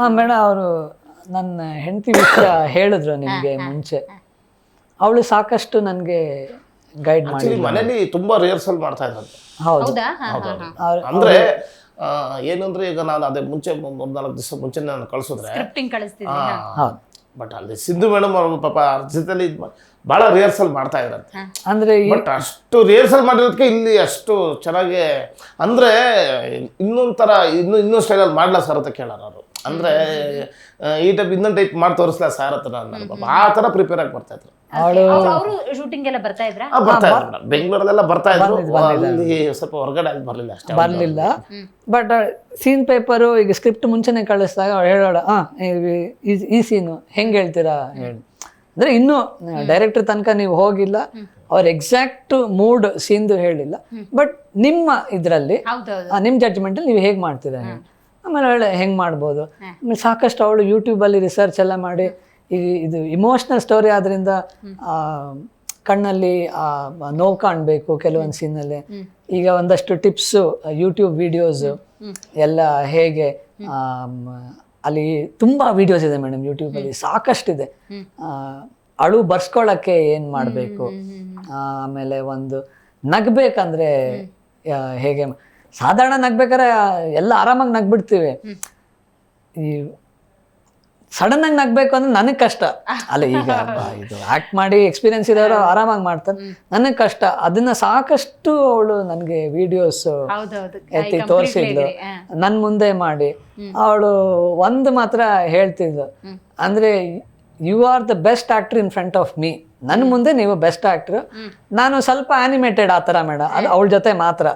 ಹಾಂ ಮೇಡಮ್ ಅವರು ನನ್ನ ಹೆಂಡತಿ ವಿಷಯ ಹೇಳಿದ್ರು ನಿಮಗೆ ಮುಂಚೆ. ಅವಳು ಸಾಕಷ್ಟು ನನಗೆ ಗೈಡ್ ಮಾಡಿ ಮನೇಲಿ ತುಂಬಾ ರಿಹರ್ಸಲ್ ಮಾಡ್ತಾ ಇದ್ರಂತೆ ಹೌದು. ಹೌದಾ? ಹಾ ಹಾ ಹಾ. ಅಂದ್ರೆ ಆ, ಏನಂದ್ರೆ ಈಗ ನಾನು ಅದೇ ಮುಂಚೆ ಮೂರ್ನಾಲ್ಕು ದಿವಸ ಮುಂಚೆ ನಾನು ಕಳ್ಸಿದ್ರೆ ಸ್ಕ್ರಿಪ್ಟಿಂಗ್ ಕಳಿಸ್ತಿದ್ದೆ ಹೌದು. ಬಟ್ ಅಲ್ಲಿ ಸಿದ್ದು ಮೇಡಮ್ ಅವ್ರ ಪಾಪ ಅರ್ಜಿತಲ್ಲಿ ಜೊತೆಲಿ ಇದ್ ಮಾ- ಬಹಳ ರಿಹರ್ಸಲ್ ಮಾಡ್ತಾ ಇದ್ರಂತೆ ಅಂದ್ರೆ ಈ ಬಟ್ ಅಷ್ಟು ರಿಹರ್ಸಲ್ ಮಾಡಿರೋದಕ್ಕೆ ಇಲ್ಲಿ ಅಷ್ಟು ಚೆನ್ನಾಗಿ ಅಂದ್ರೆ ಇನ್ನೊಂದ್ ತರ ಇನ್ನು ಇನ್ನೊಂದು ಸ್ಟೈಲಲ್ಲಿ ಮಾಡ್ಲಾ ಸರ್ ಅಂತ ಕೇಳಾರ ಅವರು. ಅಂದ್ರೆ ಈ ಟೈಪ್ ಇನ್ನೊಂದು ಟೈಪ್ ಮಾಡಿ ತೋರಿಸ್ಲಾ ಸಾರ್ ಹತ್ರ ನಾನು ಪಾಪ ಆ ತರ ಪ್ರಿಪೇರ್ ಆಗಿ ಬರ್ತಾ ಇದ್ರು. ಅವರು ಶೂಟಿಂಗ್ ಎಲ್ಲ ಬರ್ತಾ ಇದ್ರ? ಬರ್ತಾ ಇದ್ರು. ಮೇಡಮ್ ಬೆಂಗಳೂರಲ್ಲೆಲ್ಲ ಬರ್ತಾ ಇದ್ರು. ಅಲ್ಲಿ ಸ್ವಲ್ಪ ಹೊರಗಡೆ ಆಗಿ ಬರ್ಲಿಲ್ಲ ಅಷ್ಟೇ ಬರಲಿಲ್ಲ. ಬಟ್ ಸೀನ್ ಪೇಪರು ಈಗ ಸ್ಕ್ರಿಪ್ಟ್ ಮುಂಚೆನೆ ಕಳಿಸಿದಾಗ ಅವ್ರು ಹೇಳೋಣ ಹಾಂ ಈ ಸೀನು ಹೆಂಗೆ ಹೇಳ್ತೀರಾ? ಹೇಳಿ. ಅಂದರೆ ಇನ್ನೂ ಡೈರೆಕ್ಟರ್ ತನಕ ನೀವು ಹೋಗಿಲ್ಲ. ಅವ್ರ ಎಕ್ಸಾಕ್ಟ್ ಮೂಡ್ ಸೀನ್ದು ಹೇಳಿಲ್ಲ. ಬಟ್ ನಿಮ್ಮ ಇದರಲ್ಲಿ ನಿಮ್ ನಿಮ್ಮ ಜಡ್ಜ್ಮೆಂಟಲ್ಲಿ ನೀವು ಹೇಗೆ ಮಾಡ್ತೀರಾ? ಹೇಳಿ. ಆಮೇಲೆ ಹೇಳಿ ಹೆಂಗೆ ಮಾಡ್ಬೋದು? ಆಮೇಲೆ ಸಾಕಷ್ಟು ಅವಳು ಯೂಟ್ಯೂಬಲ್ಲಿ ರಿಸರ್ಚ್ ಎಲ್ಲ ಮಾಡಿ ಈ ಇದು ಇಮೋಷ್ನಲ್ ಸ್ಟೋರಿ ಆದ್ರಿಂದ ಆ, ಕಣ್ಣಲ್ಲಿ ಆ ನೋವು ಕಾಣಬೇಕು ಕೆಲವೊಂದು ಸೀನಲ್ಲಿ ಈಗ ಒಂದಷ್ಟು ಟಿಪ್ಸು ಯೂಟ್ಯೂಬ್ ವಿಡಿಯೋಸು ಎಲ್ಲ ಹೇಗೆ ಅಲ್ಲಿ ತುಂಬ ವಿಡಿಯೋಸ್ ಇದೆ ಮೇಡಮ್ ಯೂಟ್ಯೂಬಲ್ಲಿ ಸಾಕಷ್ಟಿದೆ. ಆ, ಅಳು ಬರ್ಸ್ಕೊಳ್ಳೋಕ್ಕೆ ಏನು ಮಾಡಬೇಕು? ಆಮೇಲೆ ಒಂದು ನಗಬೇಕಂದ್ರೆ ಹೇಗೆ ಸಾಧಾರಣ ನಗ್ಬೇಕಾರೆ ಎಲ್ಲ ಆರಾಮಾಗಿ ನಗ್ಬಿಡ್ತೀವಿ. ಈ ಸಡನ್ ಆಗಿ ನಗ್ಬೇಕು ಅಂದ್ರೆ ನನಗೆ ಕಷ್ಟ. ಅಲ್ಲ ಈಗ ಇದು ಆಕ್ಟ್ ಮಾಡಿ ಎಕ್ಸ್ಪೀರಿಯನ್ಸ್ ಇರೋರು ಆರಾಮಾಗಿ ಮಾಡ್ತಾರೆ. ನನಗೆ ಕಷ್ಟ. ಅದನ್ನ ಸಾಕಷ್ಟು ಅವಳು ನನಗೆ ವಿಡಿಯೋಸ್ ಎತ್ತಿ ತೋರಿಸಿದ್ಲು. ನನ್ನ ಮುಂದೆ ಮಾಡಿ. ಅವಳು ಒಂದು ಮಾತ್ರ ಹೇಳ್ತಿದ್ಲು. ಅಂದ್ರೆ you are the best actor in front of me ನನ್ನ ಮುಂದೆ ನೀವು ಬೆಸ್ಟ್ ಆಕ್ಟರ್ ನಾನು ಸ್ವಲ್ಪ ಆನಿಮೇಟೆಡ್ ಆ ಥರ ಮೇಡಮ್ ಅದು ಅವಳ ಜೊತೆ ಮಾತ್ರ.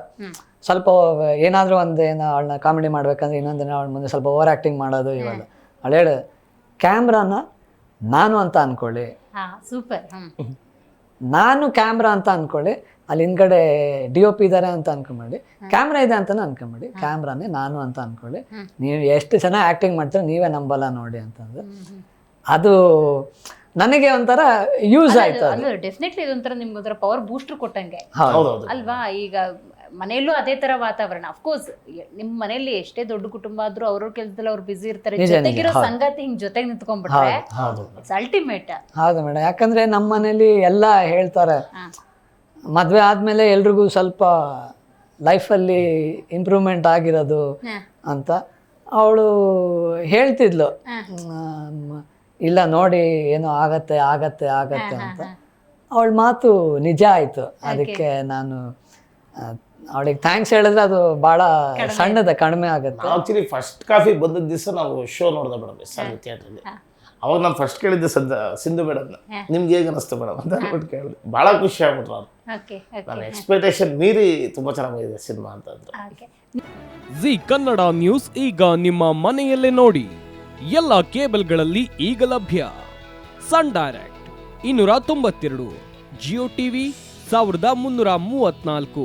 ಸ್ವಲ್ಪ ಏನಾದರೂ ಒಂದು ಏನೋ ಅವಳನ್ನ ಕಾಮಿಡಿ ಮಾಡ್ಬೇಕಂದ್ರೆ ಇನ್ನೊಂದಿನ ಅವಳ ಮುಂದೆ ಸ್ವಲ್ಪ ಓವರ್ ಆ್ಯಕ್ಟಿಂಗ್ ಮಾಡೋದು ಇವಾಗ. ಅವಳು ಹೇಳು ಕ್ಯಾಮ್ರಾನ ನಾನು ಅಂತ ಅಂದ್ಕೊಳ್ಳಿ ಹಾ ಸೂಪರ್ ನಾನು ಕ್ಯಾಮ್ರಾ ಅಂತ ಅಂದ್ಕೊಳ್ಳಿ ಅಲ್ಲಿ ಹಿಂದ್ಗಡೆ ಡಿ ಒ ಪಿ ಇದ್ದಾರೆ ಅಂತ ಅನ್ಕೊಂಬೇಡಿ ಕ್ಯಾಮ್ರಾ ಇದೆ ಅಂತಾನೆ ಅನ್ಕೊಂಬಿಡಿ ಕ್ಯಾಮ್ರಾನೇ ನಾನು ಅಂತ ಅನ್ಕೊಳ್ಳಿ. ನೀವು ಎಷ್ಟು ಚೆನ್ನಾಗಿ ಆ್ಯಕ್ಟಿಂಗ್ ಮಾಡ್ತೀರ ನೀವೇ ನಂಬಲ್ಲ ನೋಡಿ ಅಂತಂದ್ರೆ ಅದು ನನಗೆ ಒಂಥರ ಯೂಸ್ ಆಯ್ತು ಡೆಫಿನೆಟ್ಲಿ ಇದೊಂಥರ ನಿಮ್ಗೆ ಒಂಥರ ಪವರ್ ಬೂಸ್ಟರ್ ಕೊಟ್ಟಂಗೆ ಅಲ್ವಾ? ಈಗ ಮನೆಯಲ್ಲೂ ಅದೇ ತರ ವಾತಾವರಣ. ಅಫ್ಕೋರ್ಸ್ ನಿಮ್ ಮನೆಯಲ್ಲಿ ಎಷ್ಟೇ ದೊಡ್ಡ ಕುಟುಂಬ ಆದ್ರೂ ಅವ್ರವ್ರ ಕೆಲಸದಲ್ಲಿ ಅವ್ರು ಬಿಸಿ ಇರ್ತಾರೆ. ನಿಜ, ಜೊತೆಗಿರೋ ಹೌದು. ಸಂಗಾತಿ ಹಿಂಗ್ ಜೊತೆಗೆ ನಿಂತ್ಕೊಂಡ್ಬಿಟ್ರೆ ಹೌದು ಇಟ್ಸ್ ಅಲ್ಟಿಮೇಟ್ ಹೌದು ಮೇಡಮ್ ಯಾಕಂದ್ರೆ ನಮ್ಮ ಮನೇಲಿ ಎಲ್ಲ ಹೇಳ್ತಾರೆ ಮದ್ವೆ ಆದಮೇಲೆ ಎಲ್ರಿಗೂ ಸ್ವಲ್ಪ ಲೈಫಲ್ಲಿ ಇಂಪ್ರೂವ್ಮೆಂಟ್ ಆಗಿರೋದು ಅಂತ ಅವಳು ಹೇಳ್ತಿದ್ಲು. ಇಲ್ಲ ನೋಡಿ ಏನೋ ಆಗತ್ತೆ ಆಗತ್ತೆ ಆಗತ್ತೆ ಅಂತ. ಅವಳ ಮಾತು ನಿಜ ಆಯ್ತು. ಅದಕ್ಕೆ ನಾನು ಅವಳಿಗೆ ಥ್ಯಾಂಕ್ಸ್ ಹೇಳಿದ್ರೆ ಅದು ಭಾಳ ಸಣ್ಣದ ಕಡಿಮೆ ಆಗುತ್ತೆ. ಆಕ್ಚುಲಿ ಫಸ್ಟ್ ಕಾಫಿ ಬಂದಿದ್ದ ದಿವಸ ನಾವು ಶೋ ನೋಡ್ದೆ ಮೇಡಮ್ ಆರ್ ಥಿಯೇಟ್ರಲ್ಲಿ ಅವಾಗ ನಾನು ಫಸ್ಟ್ ಕೇಳಿದ್ದೆ ಸದ್ದ ಸಿಂಧು ಮೇಡಮ್ನ ನಿಮ್ಗೆ ಹೇಗೆ ಅನಿಸ್ತು ಮೇಡಮ್ ಅಂತ ಅಂದ್ಬಿಟ್ಟು ಕೇಳಿದೆ. ಭಾಳ ಖುಷಿ ಆಗ್ಬಿಟ್ರು ಅವ್ರು. ಓಕೆ ನನ್ನ ಎಕ್ಸ್ಪೆಕ್ಟೇಷನ್ ಮೀರಿ ತುಂಬ ಚೆನ್ನಾಗಿದೆ ಸಿನಿಮಾ ಅಂತಂದ್ರೆ ಓಕೆ ಜಿ ಕನ್ನಡ ನ್ಯೂಸ್ ಈಗ ನಿಮ್ಮ ಮನೆಯಲ್ಲೇ ನೋಡಿ. ಎಲ್ಲ ಕೇಬಲ್ಗಳಲ್ಲಿ ಈಗ ಲಭ್ಯ. ಸನ್ ಡೈರೆಕ್ಟ್ ಇನ್ನೂರ ತೊಂಬತ್ತೆರಡು ಜಿಯೋ ಟಿವಿ ಸಾವಿರದ ಮುನ್ನೂರ ಮೂವತ್ನಾಲ್ಕು